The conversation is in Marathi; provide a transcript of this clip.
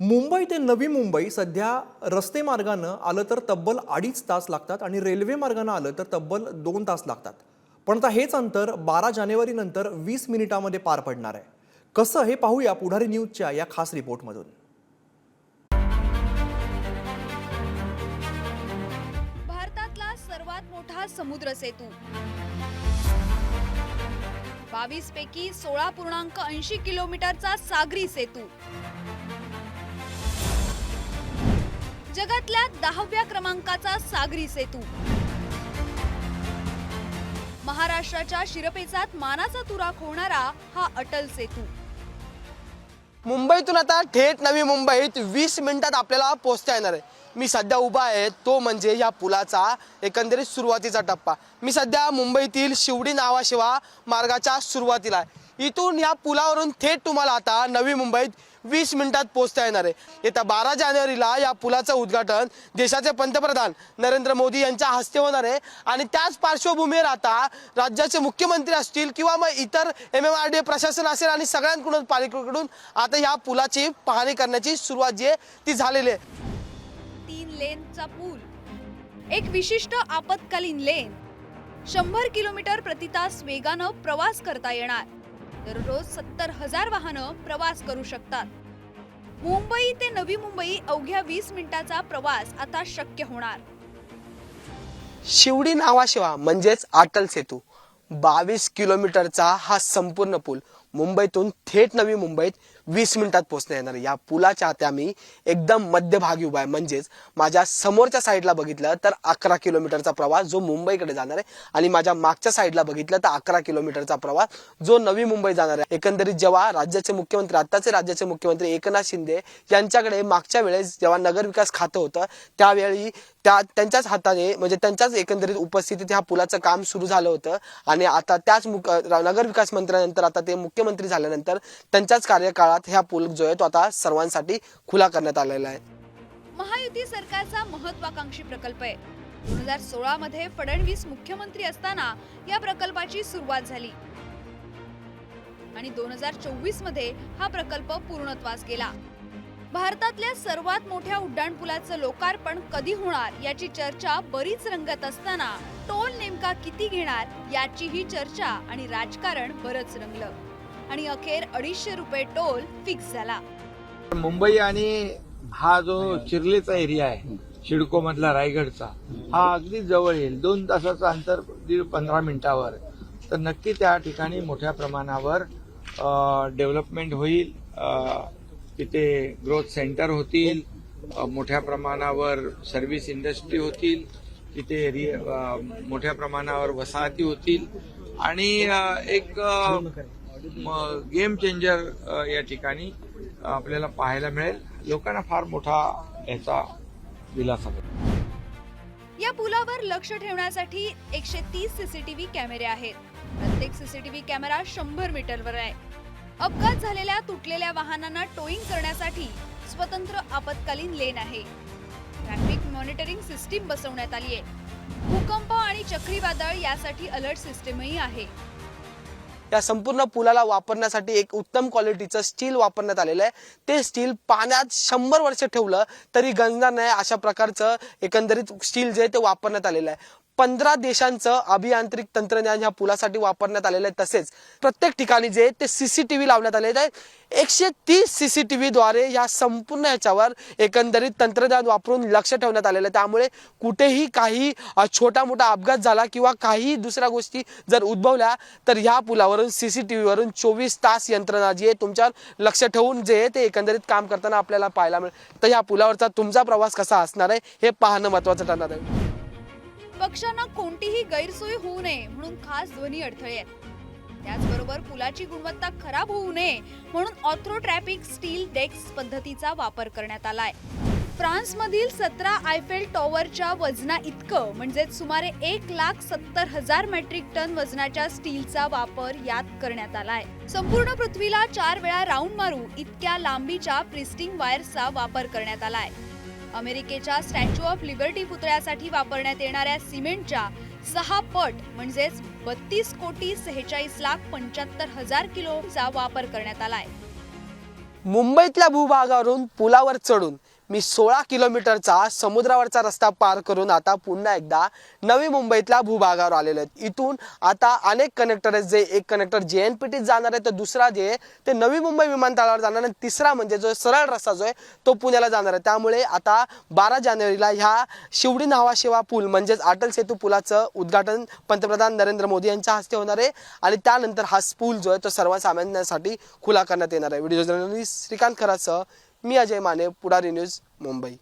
मुंबई ते नवी मुंबई सध्या रस्ते मार्गानं आलं तर तब्बल अडीच तास लागतात आणि रेल्वे मार्गानं आलं तर तब्बल दोन तास लागतात. पण आता हेच अंतर बारा जानेवारीनंतर वीस मिनिटामध्ये पार पडणार आहे. कसं हे पाहूया पुढारी न्यूजच्या या खास रिपोर्टमधून. भारतातला सर्वात मोठा समुद्र सेतू. बावीस पैकी सोळा पूर्णांक ऐंशी किलोमीटरचा सागरी सेतू. देशातल्या दहाव्या क्रमांकाचा सागरी सेतू. महाराष्ट्राच्या शिरपेचात मानाचा तुराक होणारा हा अटल सेतू. मुंबईतून आता थेट नवी मुंबईत वीस मिनिटात आपल्याला पोहोचता येणार आहे. मी सध्या उभा आहे तो म्हणजे या पुलाचा एकंदरीत सुरुवातीचा टप्पा. मी सध्या मुंबईतील शिवडी नावाशिवा मार्गाच्या सुरुवातीला आहे. इथून या पुलावरून थेट तुम्हाला आता नवी मुंबईत वीस मिनिटात पोहोचता येणार आहे. येत्या बारा जानेवारीला या पुलाचं उद्घाटन देशाचे पंतप्रधान नरेंद्र मोदी यांच्या हस्ते होणार आहे. आणि त्याच पार्श्वभूमीवर आता राज्याचे मुख्यमंत्री असतील किंवा मग इतर एम एम आर डी प्रशासन असेल आणि सगळ्यांकडून पालिकेकडून आता या पुलाची पाहणी करण्याची सुरुवात जी आहे ती झालेली आहे. तीन लेनचा पूल. एक विशिष्ट आपत्कालीन लेन. शंभर किलोमीटर प्रति तास वेगानं प्रवास करता येणार. दररोज सत्तर हजार वाहनं प्रवास करू शकतात. मुंबई ते नवी मुंबई अवघ्या वीस मिनिटाचा प्रवास आता शक्य होणार. शिवडी नावाशिवा म्हणजेच अटल सेतू. बावीस किलोमीटरचा हा संपूर्ण पूल मुंबईतून थेट नवी मुंबईत वीस मिनिटात पोहोचण्या येणार. या पुलाच्या आता मी एकदम मध्यभागी उभा आहे. म्हणजेच माझ्या समोरच्या साईडला बघितलं तर अकरा किलोमीटरचा प्रवास जो मुंबईकडे जाणार आहे आणि माझ्या मागच्या साईडला बघितलं तर अकरा किलोमीटरचा प्रवास जो नवी मुंबई जाणार आहे. एकंदरीत जेव्हा राज्याचे मुख्यमंत्री आताचे राज्याचे मुख्यमंत्री एकनाथ शिंदे यांच्याकडे मागच्या वेळेस जेव्हा नगरविकास खातं होतं त्यावेळी त्या त्यांच्याच हाताने म्हणजे त्यांच्याच एकंदरीत उपस्थितीत ह्या पुलाचं काम सुरू झालं होतं. आणि आता त्याच नगरविकास मंत्र्यानंतर आता ते मुख्यमंत्री झाल्यानंतर त्यांच्याच कार्यकाळात ह्या पूल जो आहे तो आता सर्वांसाठी खुला करण्यात आलेला आहे. महायुती सरकारचा महत्वाकांक्षी प्रकल्प आहे. दोन हजार सोळा मध्ये फडणवीस मुख्यमंत्री असताना या प्रकल्पाची सुरुवात झाली. आणि दोन हजार चोवीसमध्ये हा प्रकल्प पूर्णत्वास गेला. भारतातल्या सर्वात मोठ्या उड्डाणपुलाचं लोकार्पण कधी होणार याची चर्चा बरीच रंगत असताना टोल नेमका किती घेणार याचीही चर्चा आणि राजकारण बरंच रंगलं. आणि अखेर अडीचशे रुपये टोल फिक्स झाला. मुंबई आणि हा जो चिरलेचा एरिया आहे शिडको मधला रायगडचा हा अगदी जवळ येईल. दोन तासाचं अंतर दीड पंधरा मिनिटावर. तर नक्की त्या ठिकाणी मोठ्या प्रमाणावर डेव्हलपमेंट होईल. तिथे ग्रोथ सेंटर होतील. मोठ्या प्रमाणावर सर्व्हिस इंडस्ट्री होतील. तिथे रि- मोठ्या प्रमाणावर वसाहती होतील. आणि एक गेम चेंजर या ठिकाणी आपल्याला पाहायला मिळेल. लोकांना फार मोठा याचा दिलासा या पुलावर लक्ष ठेवण्यासाठी एकशे तीस सीसीटीव्ही कॅमेरे आहेत. प्रत्येक सीसीटीव्ही कॅमेरा शंभर मीटरवर आहे. अपघात झालेल्या तुटलेल्या वाहनांना टोईंग करण्यासाठी स्वतंत्र आपत्कालीन लेन आहे. ट्रॅफिक मॉनिटरिंग सिस्टीम बसवण्यात आली आहे भूकंप आणि चक्रीवादळ यासाठी अलर्ट सिस्टीमही आहे. या संपूर्ण पुलाला वापरण्यासाठी एक उत्तम क्वालिटीचं स्टील वापरण्यात आलेलं आहे. ते स्टील पाण्यात शंभर वर्ष ठेवलं तरी गंजणार नाही अशा प्रकारचं एकंदरीत स्टील जे आहे ते वापरण्यात आलेलं आहे. पंधरा देशांचं अभियांत्रिक तंत्रज्ञान ह्या पुलासाठी वापरण्यात आलेलं आहे. तसेच प्रत्येक ठिकाणी जे ते सीसीटीव्ही लावण्यात आलेले आहे. एकशे तीस सीसीटीव्ही द्वारे या संपूर्ण ह्याच्यावर एकंदरीत तंत्रज्ञान वापरून लक्ष ठेवण्यात आलेलं आहे. त्यामुळे कुठेही काही छोटा मोठा अपघात झाला किंवा काही दुसऱ्या गोष्टी जर उद्भवल्या तर ह्या पुलावरून सीसीटीव्ही वरून चोवीस तास यंत्रणा जी आहे तुमच्यावर लक्ष ठेवून जे आहे ते एकंदरीत काम करताना आपल्याला पाहायला मिळेल. तर ह्या पुलावरचा तुमचा प्रवास कसा असणार आहे हे पाहणं महत्वाचं ठरणार आहे. पक्षांना कोणतीही गैरसोय होऊ नये म्हणून खास ध्वनी अडथळे आहेत. त्याचबरोबर पुलाची गुणवत्ता खराब होऊ नये म्हणून ऑर्थ्रोट्रॅपिक स्टील डेक्स पद्धतीचा वापर करण्यात आलाय. फ्रान्समधील सतरा आयफेल टॉवरच्या वजना इतकं म्हणजेच सुमारे एक लाख सत्तर हजार मेट्रिक टन वजनाच्या स्टीलचा वापर यात करण्यात आलाय. संपूर्ण पृथ्वीला चार वेळा राऊंड मारू इतक्या लांबीच्या प्रिस्टिंग वायर्सचा वापर करण्यात आलाय. अमेरिकेच्या स्टॅच्यू ऑफ लिबर्टी पुतळ्यासाठी वापरण्यात येणाऱ्या सिमेंटच्या सहा पट म्हणजेच बत्तीस कोटी सेहेचाळीस लाख पंच्याहत्तर हजार किलोचा वापर करण्यात आलाय. मुंबईतल्या भूभागावरून पुलावर चढून मी सोळा किलोमीटरचा समुद्रावरचा रस्ता पार करून आता पुन्हा एकदा नवी मुंबईतल्या भूभागावर आलेलो आहे. इथून आता अनेक कनेक्टर आहेत. जे एक कनेक्टर जे एन पी टीत जाणार आहे तर दुसरा जे आहे ते नवी मुंबई विमानतळावर जाणार आणि तिसरा म्हणजे जो सरळ रस्ता जो आहे तो पुण्याला जाणार आहे. त्यामुळे आता बारा जानेवारीला ह्या शिवडी नावा पूल म्हणजेच अटल सेतू पुलाचं उद्घाटन पंतप्रधान नरेंद्र मोदी यांच्या हस्ते होणार आहे. आणि त्यानंतर हा पूल जो आहे तो सर्वसामान्यांसाठी खुला करण्यात येणार आहे. व्हिडिओ जर्नलिस्ट श्रीकांत खरासह मी अजय माने पुढारी न्यूज मुंबई.